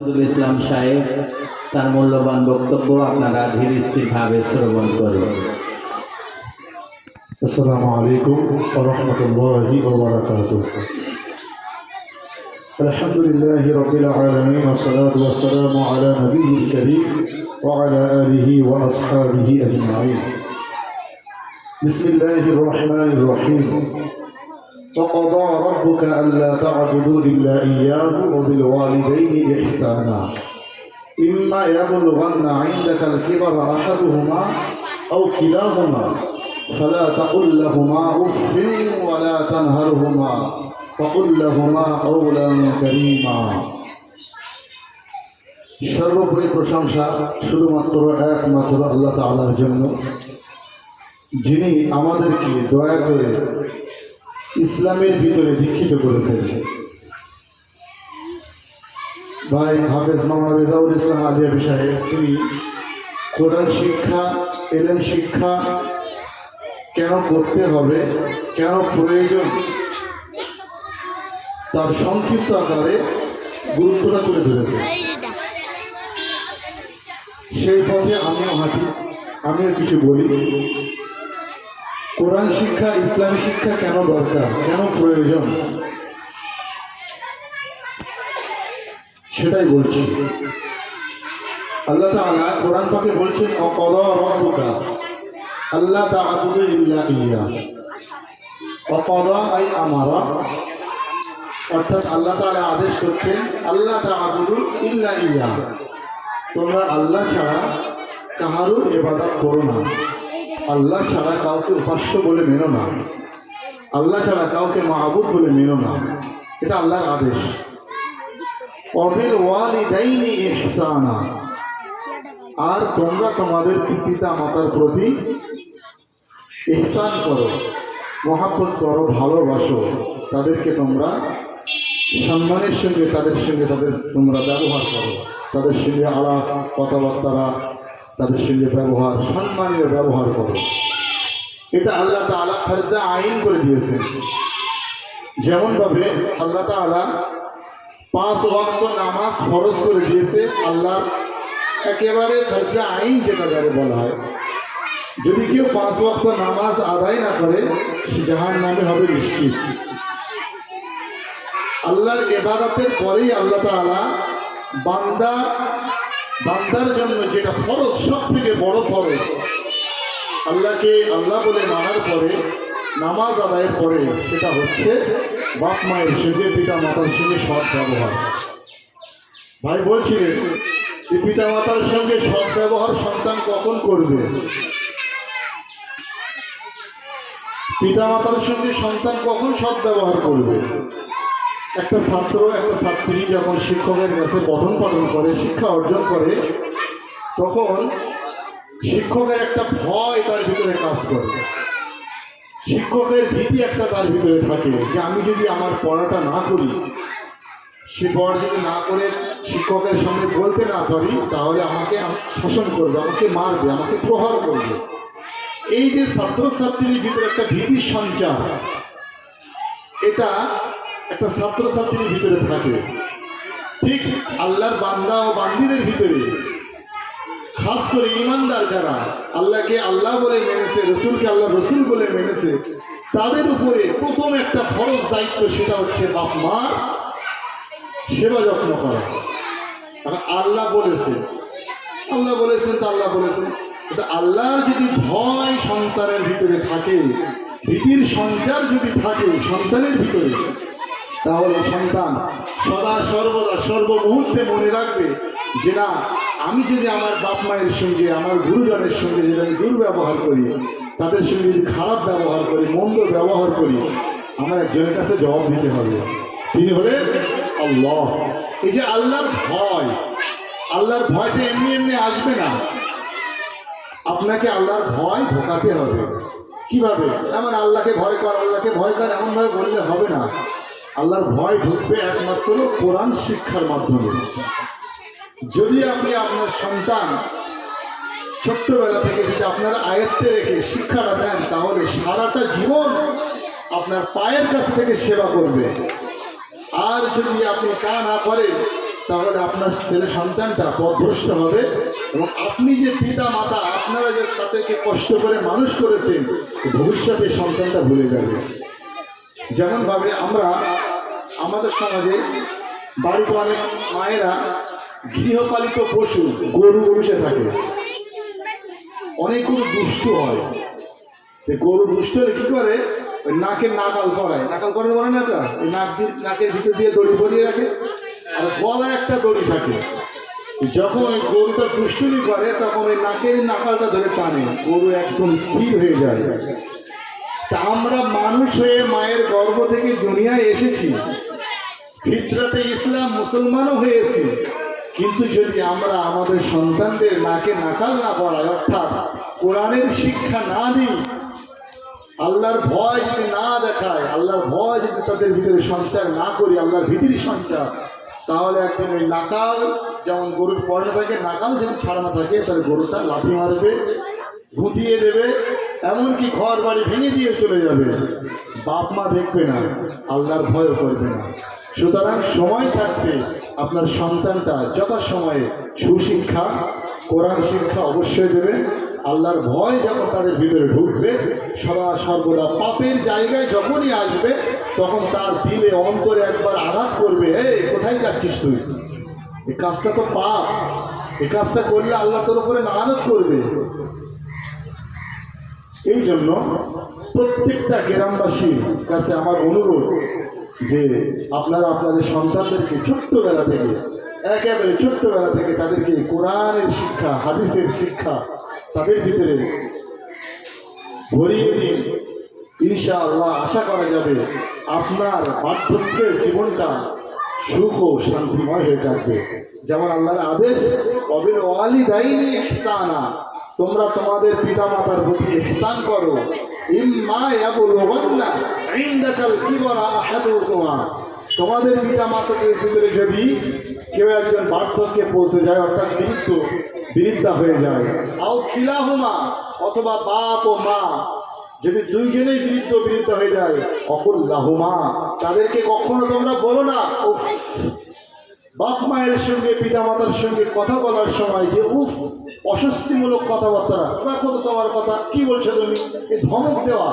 নজরুল ইসলাম সাহেব তার মূল্যবান বক্তব্য আপনারা ধীর স্থিরভাবে শ্রবণ করুন السلام عليكم ورحمة الله وبركاته الحمد لله رب العالمين والصلاة والسلام على نبيه الكريم وعلى آله وأصحابه أجمعين بسم الله الرحمن الرحيم وقضى ربك ألا تعبدوا إلا إياه وبالوالدين إحسانا إما يبلغن عندك الكبر أحدهما أو كلاهما فلا تقل لهما اف ولا تنهرهما وقل لهما قولا كريما সর্বোপরি প্রশংসা শুধুমাত্র একমাত্র আল্লাহ তাআলার জন্য যিনি আমাদেরকে দয়া করে ইসলামের ভিতরে দীক্ষিত করেছেন। ভাই হাফেজ মোহাম্মদ রেজাউল ইসলাম আলিয়া সাহেব তিনি কোরআন শিক্ষা এলেন শিক্ষা কেন করতে হবে, কেন প্রয়োজন, তার সংক্ষিপ্ত আকারে গুরুত্বটা তুলে ধরেছে সেই পথে আমিও হাঁটি আমিও কিছু বলি। কোরআন শিক্ষা, ইসলামী শিক্ষা কেন দরকার? কেন প্রয়োজন? সেটাই বলছি। আল্লাহ তাআলা কোরআন পাকে বলছেন অকল আল্লাহ তাআবুদু ইল্লা ইয়া। অকদা আই আমারা, অর্থাৎ আল্লাহ তাআলা আদেশ করছেন আল্লাহ তাআবুদু ইল্লা ইয়া। তোমরা আল্লাহ ছাড়া কাহারও ইবাদত করো না। আল্লাহ ছাড়া কাউকে উপাস্য বলে মেনো না। আল্লাহ ছাড়া কাউকে মাহবুব বলে মেনো না। এটা আল্লাহর আদেশ। অবিল ওয়ালিদাইনি ইহসানা। আর তোমরা তোমাদের পিতা মাতার প্রতি ইহসান করো, মহাব্বত করো, ভালোবাসো। তাদেরকে তোমরা সম্মানের সঙ্গে, তাদের সঙ্গে তাদের তোমরা ব্যবহার করো। তাদের সঙ্গে আলাপ, কথাবার্তারা তাদের সঙ্গে ব্যবহার সম্মানীয় ব্যবহার করো। এটা আল্লাহ তাআলা ফরজা আইন করে দিয়েছেন। যেমনভাবে আল্লাহ তাআলা পাঁচ ওয়াক্ত নামাজ ফরজ করে দিয়েছে আল্লাহ একেবারে ফরজা আইন যেটা যাবে বলা হয়। যদি কেউ পাঁচ ওয়াক্ত নামাজ আদায় না করে জাহান নামে হবে নিশ্চিত। আল্লাহর এবাদতের পরেই আল্লাহ তাআলা বান্দা বান্দার জন্য যেটা ফরজ সব থেকে বড় ফরজ, আল্লাহকে আল্লাহ বলে মানার পরে, নামাজ আদায়ের পরে, সেটা হচ্ছে বাপ মায়ের সঙ্গে পিতা মাতার সঙ্গে সৎ ব্যবহার। ভাই বলছিলেন যে পিতা মাতার সঙ্গে সৎ ব্যবহার সন্তান কখন করবে? পিতা মাতার সঙ্গে সন্তান কখন সৎ ব্যবহার করবে? একটা ছাত্র, একটা ছাত্রী যখন শিক্ষকের কাছে পঠন পাঠন করে, শিক্ষা অর্জন করে, তখন শিক্ষকের একটা ভয় তার ভিতরে কাজ করে। শিক্ষকের ভীতি একটা তার ভিতরে থাকে যে আমি যদি আমার পড়াটা না করি, সে পড়া যদি না করে শিক্ষকের সামনে বলতে না পারি, তাহলে আমাকে শাসন করবে, আমাকে মারবে, আমাকে প্রহার করবে। এই যে ছাত্রছাত্রীর ভিতরে একটা ভীতির সঞ্চার, এটা একটা ছাত্রছাত্রীর ভিতরে থাকে। ঠিক আল্লাহর বান্দা ও বান্দিদের ভিতরে। খাস করে ইমানদার যারা, আল্লাহকে আল্লাহ বলে মেনেছে, রসুলকে আল্লাহ রসুল বলে মেনেছে, তাদের উপরে প্রথম একটা ফরজ দায়িত্ব সেটা হচ্ছে বাপ মা সেবা যত্ন করা। আল্লাহ বলেছে। আল্লাহ বলেছেন তা আল্লাহ বলেছেন। এটা আল্লাহর যদি ভয় সন্তানের ভিতরে থাকে, ভীতির সঞ্চার যদি থাকে সন্তানের ভিতরে তাহলে সন্তান সদা সর্বদা সর্বমুহূর্তে মনে রাখবে যে না, আমি যদি আমার বাপ মায়ের সঙ্গে, আমার গুরুজনের সঙ্গে যদি আমি দুর্ব্যবহার করি, তাদের সঙ্গে যদি খারাপ ব্যবহার করি, মন্দ ব্যবহার করি, আমার একজনের কাছে জবাব দিতে হবে। তিনি হলেন আল্লাহ। এই যে আল্লাহর ভয়, আল্লাহর ভয়টা এমনি এমনি আসবে না। আপনাকে আল্লাহর ভয় ঢোকাতে হবে। কীভাবে? এমন আল্লাহকে ভয় কর, আল্লাহকে ভয় কর, এমনভাবে বললে হবে না। আল্লাহর ভয় ঢুকবে একমাত্র কোরআন শিক্ষার মাধ্যমে। যদি আপনি আপনার সন্তান ছোট্টবেলা থেকে যদি আপনার আয়ত্তে রেখে শিক্ষাটা দেন, তাহলে সারাটা জীবন আপনার পায়ের কাছ থেকে সেবা করবে। আর যদি আপনি তা না করেন, তাহলে আপনার ছেলে সন্তানটা পথভ্রষ্ট হবে এবং আপনি যে পিতা মাতা, আপনারা যে তাদেরকে কষ্ট করে মানুষ করেছেন, ভবিষ্যতে সন্তানটা ভুলে যাবে। যেমনভাবে আমরা আমাদের সমাজে বাড়িতে অনেক মায়েরা গৃহপালিত পশু, গরু পুষে থাকে। অনেকগুলো দুষ্ট হয়। গরু দুষ্ট হলে কি করে? ওই নাকের নাকাল করায় নাকাল করার বলে না এটা ওই নাক দিয়ে, নাকের ভিতর দিয়ে দড়ি পরিয়ে রাখে। আর গলায় একটা দড়ি থাকে। যখন ওই গরুটা দুষ্টুমি করে, তখন ওই নাকের নাকালটা ধরে টানে। গরু একদম স্থির হয়ে যায়। তা আমরা মানুষ হয়ে মায়ের গর্ভ থেকে দুনিয়ায় এসেছি। ফিতরাতে ইসলাম মুসলমানও হয়েছি। কিন্তু যদি আমরা আমাদের সন্তানদের নাকে নাকাল না পড়াই, অর্থাৎ কোরআনের শিক্ষা না দিই, আল্লাহর ভয় যদি না দেখায়, আল্লাহর ভয় যদি তাদের ভিতরে সঞ্চার না করি, আল্লাহর ভীতির সঞ্চার, তাহলে একদিন ওই নাকাল যেমন গরুর পড়ানো থাকে, নাকাল যদি ছাড়ানো থাকে, তাহলে গরুটা লাথি মারবে গুটিয়ে দেবে এমনকি ঘর বাড়ি ভেঙে দিয়ে চলে যাবে। বাপ মা দেখবে না, আল্লাহর ভয়ও করবে না। সুতরাং সময় থাকতে আপনার সন্তানটা যথাসময়ে সুশিক্ষা, কোরআন শিক্ষা অবশ্যই দেবেন আল্লাহর ভয় যখন তাদের ভিতরে ঢুকবে, সদা সর্বদা পাপের জায়গায় যখনই আসবে, তখন তার দিলে অন্তরে একবার আঘাত করবে এই কোথায় যাচ্ছিস তুই? এই কাজটা তো পাপ। এই কাজটা করলে আল্লাহ তোর উপরে নানাদ করবে। এই জন্য প্রত্যেকটা গ্রামবাসীর কাছে আমার অনুরোধ যে আপনারা আপনাদের সন্তানদেরকে ছোট্টবেলা থেকে, একেবারে ছোট্টবেলা থেকে তাদেরকে কোরআনের শিক্ষা, হাদিসের শিক্ষা তাদের ভিতরে ভরিয়ে দিন। ইনশা আল্লাহ আশা করা যাবে আপনার বার্ধক্যের জীবনটা সুখ ও শান্তিময় হয়ে থাকবে। যেমন আল্লাহর আদেশ কবির ওয়ালি ইহসানা। তোমরা তোমাদের পিতা মাতার প্রতি ইহসান করো। তোমাদের পিতা মাতাদের ভিতরে যদি কেউ একজন বার্ধক্যে পৌঁছে যায়, অর্থাৎ বৃদ্ধ, বৃদ্ধা হয়ে যায়, আও অথবা বাপ ও মা, যদি দুইজনেই বৃদ্ধ বৃদ্ধ হয়ে যায়, অকুল্লাহুমা, তাদেরকে কখনো তোমরা বলো না বাপ মায়ের সঙ্গে পিতা মাতার সঙ্গে কথা বলার সময় যে উফ, অস্বস্তিমূলক কথাবার্তা রাখো তো তোমার কথা, কি বলছো তুমি? এই ধমক দেওয়া,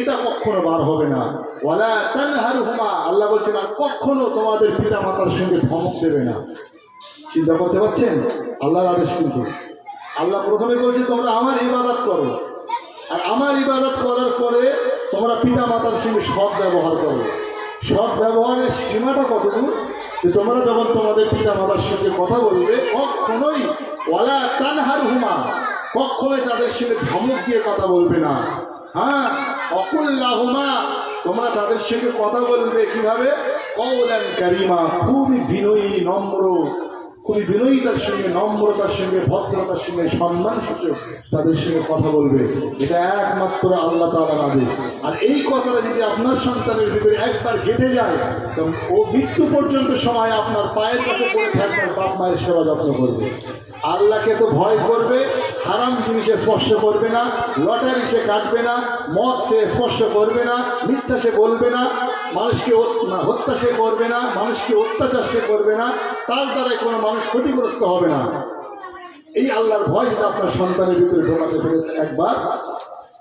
এটা কখনো বার হবে না। ওয়ালা তানহার হুমা আল্লাহ বলছেন, আর কখনো তোমাদের পিতা মাতার সঙ্গে ধমক দেবে না। চিন্তা করতে পারছেন? আল্লাহর আদেশ কিন্তু। আল্লাহ প্রথমে বলছে, তোমরা আমার ইবাদত করো। আর আমার ইবাদত করার পরে তোমরা পিতা মাতার সঙ্গে সৎ ব্যবহার করো। সৎ ব্যবহারের সীমাটা কতদূর? যে তোমরা যখন তোমাদের পিতা মাতার সঙ্গে কথা বলবে, কখনোই ওয়ালা তানহার হুমা কখনোই তাদের সঙ্গে ধমক দিয়ে কথা বলবে না। হ্যাঁ অকুল্লাহুমা, তোমরা তাদের সঙ্গে কথা বলবে কীভাবে? কৌলান কারিমা, খুবই বিনয়ী, নম্র খুবই বিনয়িতার সঙ্গে, নম্রতার সঙ্গে, ভদ্রতার সঙ্গে, সম্মান সূচক তাদের সঙ্গে কথা বলবে। এটা একমাত্র আল্লাহ তালার আদেশ আর এই কথাটা যদি আপনার সন্তানের ভিতরে একবার গেঁথে যায়, তখন ও মৃত্যু পর্যন্ত সময় আপনার পায়ের কাছে পড়ে থাকবে বাপ মায়ের সেবা যত্ন করবে। আল্লাহকে তো ভয় করবে, হারাম জিনিসে স্পর্শ করবে না, লটারি সে কাটবে না, মদ সে স্পর্শ করবে না, মিথ্যা সে বলবে না, মানুষকে হত্যা সে করবে না, মানুষকে অত্যাচার সে করবে না, তার দ্বারাই কোনো মানুষ ক্ষতিগ্রস্ত হবে না। এই আল্লাহর ভয় যদি আপনার সন্তানের ভিতরে ঢোকাতে পেরেছে একবার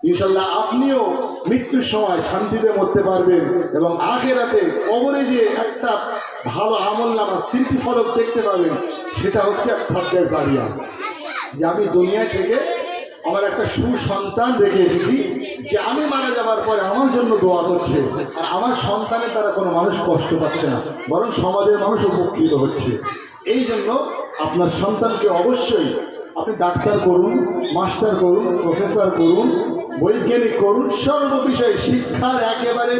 ইনশাল্লাহ আপনিও মৃত্যুর সময় শান্তিতে মরতে পারবেন এবং আখেরাতে কবরে যে একটা ভালো আমল নামা স্মৃতি ফলক দেখতে পাবেন, সেটা হচ্ছে এক সাদ্দায় জারিয়া। যে আমি দুনিয়া থেকে আমার একটা সুসন্তান রেখে এসেছি, যে আমি মারা যাবার পরে আমার জন্য দোয়া করছে, আর আমার সন্তানের দ্বারা কোনো মানুষ কষ্ট পাচ্ছে না, বরং সমাজের মানুষ উপকৃত হচ্ছে। এই জন্য আপনার সন্তানকে অবশ্যই আপনি ডাক্তার করুন, মাস্টার করুন, প্রফেসর করুন, বৈজ্ঞানিক করুন সর্ব বিষয়ে শিক্ষার একেবারে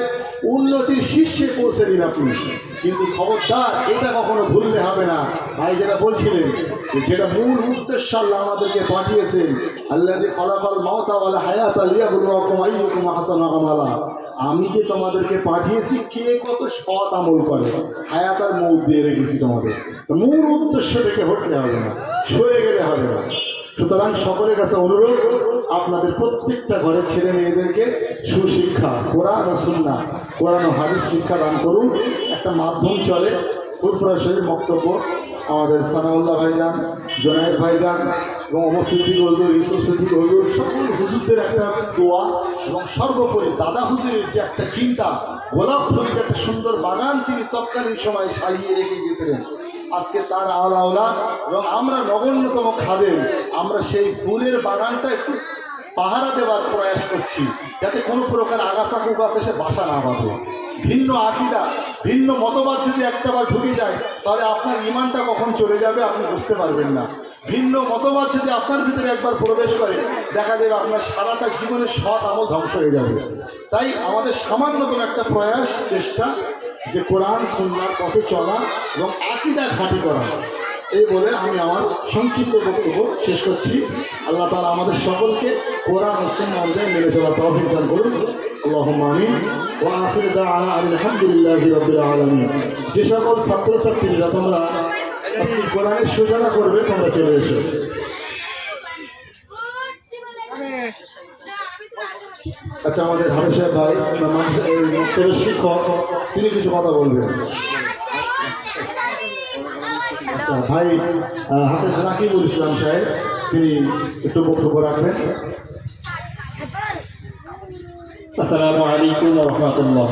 উন্নতির শীর্ষে পৌঁছে দিন আপনি। কিন্তু খবরদার, এটা কখনো ভুললে হবে না। ভাই যেটা বলছিলেন যেটা মূল উদ্দেশ্য আল্লাহ আমাদেরকে পাঠিয়েছেন আল্লাহ ফলাফল মাওতা ওয়ালা হায়াত আলিয়া বলু আইয়ুকুম হাসান আমি যে তোমাদেরকে পাঠিয়েছি, কে কত সৎ আমল করে। হায়াত আর মৌত দিয়ে রেখেছি তোমাদের। মূল উদ্দেশ্য থেকে হটলে হবে না, সরে গেলে হবে না। সুতরাং সকলের কাছে অনুরোধ, আপনাদের প্রত্যেকটা ঘরের ছেলে মেয়েদেরকে সুশিক্ষা, কোরআন সুন্না কোরআন ও হাদিস শিক্ষা দান করুন। একটা মাধ্যম চলে, ফুরফুরা শরীর বক্তব্য। আমাদের সানাউল্লাহ ভাইজান জোনায়ের ভাইজান এবং অমর সিদ্দিক হজুর ইউসুফ সিদ্দিক হজুর সকল হুজুরদের একটা দোয়া এবং সর্বোপরি দাদা হুজুরের যে একটা চিন্তা, গোলাপ ফুলের একটা সুন্দর বাগান তিনি তৎকালীন সময় সাজিয়ে রেখে গেছিলেন। আজকে তার আওলা এবং আমরা নগণ্যতম খাদেন আমরা সেই ফুলের বাগানটা একটু পাহারা দেওয়ার প্রয়াস করছি, যাতে কোনো প্রকার আগাছা কুগাছ সে বাসা না বাঁধে। ভিন্ন আকিদা, ভিন্ন মতবাদ যদি একটাবার ঢুকে যায়, তাহলে আপনার ইমানটা কখন চলে যাবে আপনি বুঝতে পারবেন না। ভিন্ন মতবাদ যদি আপনার ভিতরে একবার প্রবেশ করে দেখা যাবে আপনার সারাটা জীবনের সৎ আমল ধ্বংস হয়ে যাবে তাই আমাদের সামান্যতম একটা প্রয়াস চেষ্টা যে কোরআন সুন্নার পথে চলা এবং আকিদা ঘাঁটি করা এই বলে আমি আমার সংক্ষিপ্ত বক্তব্য শেষ করছি আল্লাহ তালা আমাদের সকলকে কোরআন হোসেন অনুযায়ী মেনে চলার তৌফিক দান করুন اللهم আমিন ওয়া আখির দাওয়ানা আলহামদুলিল্লাহি রাব্বিল আলামিন যে সকল ছাত্রছাত্রীরা তোমরা আজকে কোরআনের সূচনা করবে তোমরা চলে এসো। আচ্ছা আমাদের হারে সাহেব ভাই এই শিক্ষক তিনি কিছু কথা বলবেন। আচ্ছা, ভাই হাফেজ রাকিবুল ইসলাম সাহেব তিনি একটু বক্তব্য রাখবেন। আসসালামু আলাইকুম রহমতুল্লাহ।